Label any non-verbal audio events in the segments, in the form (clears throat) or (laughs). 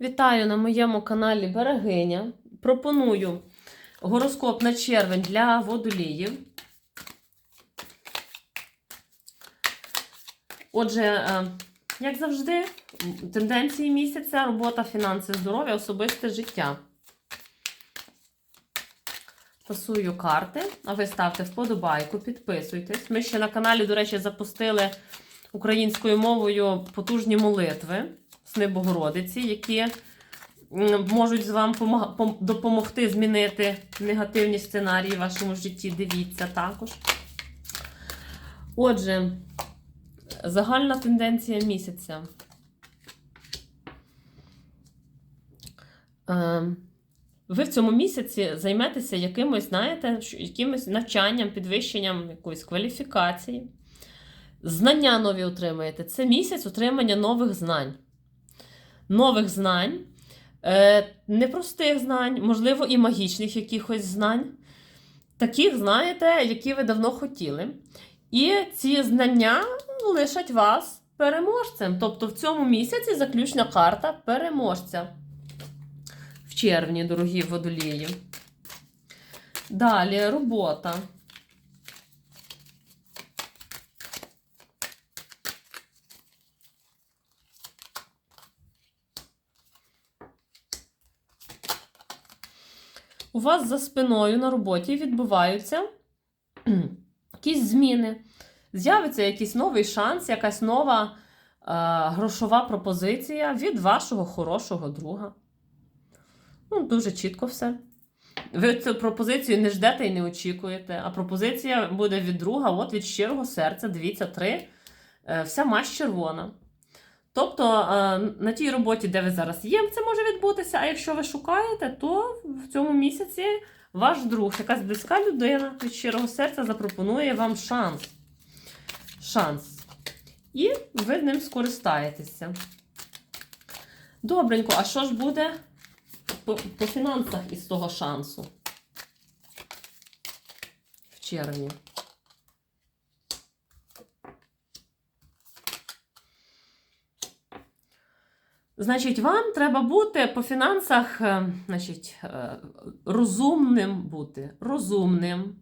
Вітаю на моєму каналі Берегиня. Пропоную гороскоп на червень для водоліїв. Отже, е, як завжди, тенденції місяця, робота, фінанси, здоров'я, особисте життя. Тасую карти, а ви ставте вподобайку, підписуйтесь. Ми ще на каналі, до речі, запустили українською мовою потужні молитви Сни Богородиці, які можуть з вам допомогти змінити негативні сценарії в вашому житті. Дивіться також. Отже, загальна тенденція місяця. Ем, Ви в цьому місяці займетеся якимось, знаєте, якимось навчанням, підвищенням якоїсь кваліфікації. Знання нові отримаєте. Це місяць отримання нових знань. Нових знань, е, непростих знань, можливо, і магічних якихось знань. Таких, знаєте, які ви давно хотіли. І ці знання лишать вас переможцем. Тобто в цьому місяці заключна карта переможця. В червні, дорогі водолії. Далі робота. У вас за спиною на роботі відбуваються (clears throat) якісь зміни. З'явиться якийсь новий шанс, якась нова е, грошова пропозиція від вашого хорошого друга. Ну, дуже чітко все. Ви цю пропозицію не ждете і не очікуєте, а пропозиція буде від друга, от від щирого серця, дивіться, три, е, вся мазь червона. Тобто е, на тій роботі, де ви зараз є, це може відбутися. А якщо ви шукаєте, то в цьому місяці ваш друг, якась близька людина від щирого серця запропонує вам шанс. Шанс. І ви ним скористаєтеся. Добренько, а що ж буде по, по фінансах із того шансу? В червні. Значить, вам треба бути по фінансах, е, значить, е, розумним бути, розумним.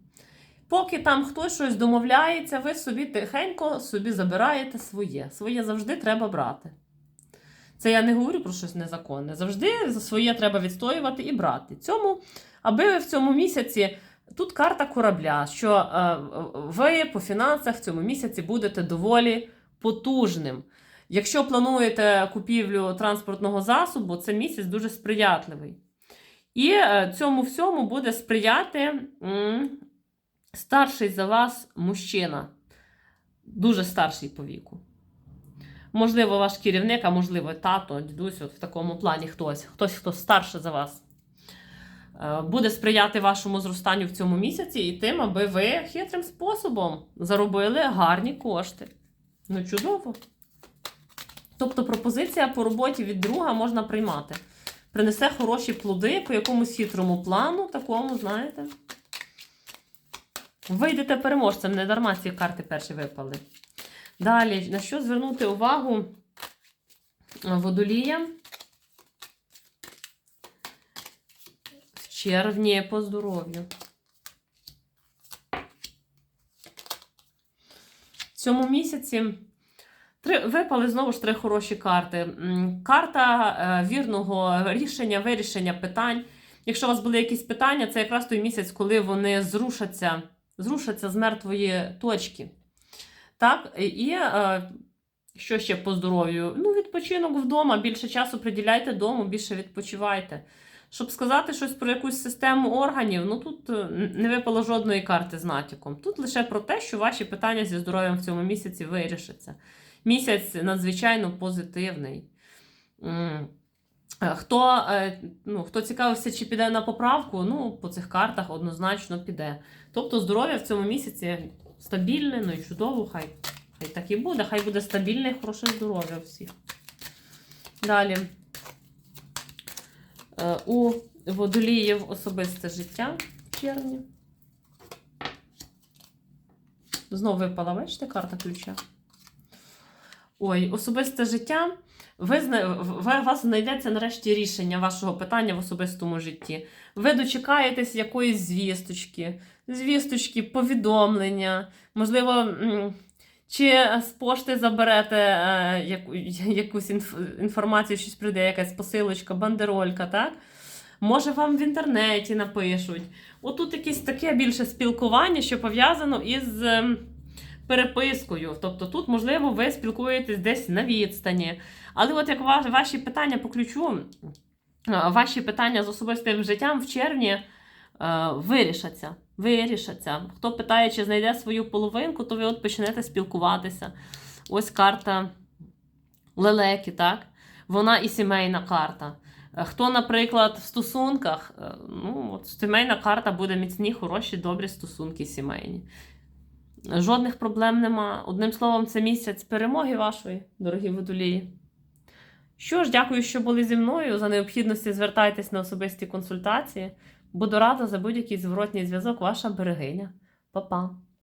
Поки там хтось щось домовляється, ви собі тихенько собі забираєте своє. Своє завжди треба брати. Це я не говорю про щось незаконне. Завжди за своє треба відстоювати і брати. Цьому, аби в цьому місяці. Тут карта корабля, що е, ви по фінансах в цьому місяці будете доволі потужним. Якщо плануєте купівлю транспортного засобу, це місяць дуже сприятливий. І е, цьому всьому буде сприяти старший за вас мужчина, дуже старший по віку. Можливо, ваш керівник, а можливо, тато, дідусь, от в такому плані хтось, хтось, хто старше за вас. Е, Буде сприяти вашому зростанню в цьому місяці і тим, аби ви хитрим способом заробили гарні кошти. Ну, чудово. Тобто пропозиція по роботі від друга можна приймати. Принесе хороші плоди по якомусь хитрому плану, такому, знаєте. Вийдете переможцем, не дарма ці карти перші випали. Далі, на що звернути увагу водоліям? В червні по здоров'ю. В цьому місяці. Три випали знову ж три хороші карти. Карта е, вірного рішення, вирішення питань. Якщо у вас були якісь питання, це якраз той місяць, коли вони зрушаться, зрушаться з мертвої точки. Так, і- е, що ще по здоров'ю? Ну, відпочинок вдома, більше часу приділяйте дому, більше відпочивайте. Щоб сказати щось про якусь систему органів, ну тут е, не випало жодної карти з натяком. Тут лише про те, що ваші питання зі здоров'ям в цьому місяці вирішаться. Місяць надзвичайно позитивний. Е, Хто, е, ну, хто цікавився, чи піде на поправку, ну, по цих картах однозначно піде. Тобто здоров'я в цьому місяці стабільне, ну і чудово, хай, хай так і буде, хай буде стабільне і хороше здоров'я всіх. Далі. Е, У водоліїв особисте життя в червні. Знову випала, бачите, карта ключа. Ой, особисте життя. ви, вас знайдеться нарешті рішення вашого питання в особистому житті. Ви дочекаєтесь якоїсь звісточки, звісточки, повідомлення, можливо, чи з пошти заберете е, яку, (laughs) якусь інф- інформацію, щось прийде, якась посилочка, бандеролька, так? Може, вам в інтернеті напишуть. Отут якесь таке більше спілкування, що пов'язано із ем, перепискою. Тобто тут, можливо, ви спілкуєтесь десь на відстані. Але от як ва- ваші питання по ключу, е, ваші питання з особистим життям в червні вирішаться. Вирішаться. Хто питає, чи знайде свою половинку, то ви от почнете спілкуватися. Ось карта лелеки, так? Вона і сімейна карта. Е, Хто, наприклад, в стосунках, е, ну, от сімейна карта буде міцні, хороші, добрі стосунки сімейні. Жодних проблем нема. Одним словом, це місяць перемоги вашої, дорогі водолії. Що ж, дякую, що були зі мною. За необхідності звертайтесь на особисті консультації. Буду рада за будь-який зворотній зв'язок, ваша берегиня. Па-па!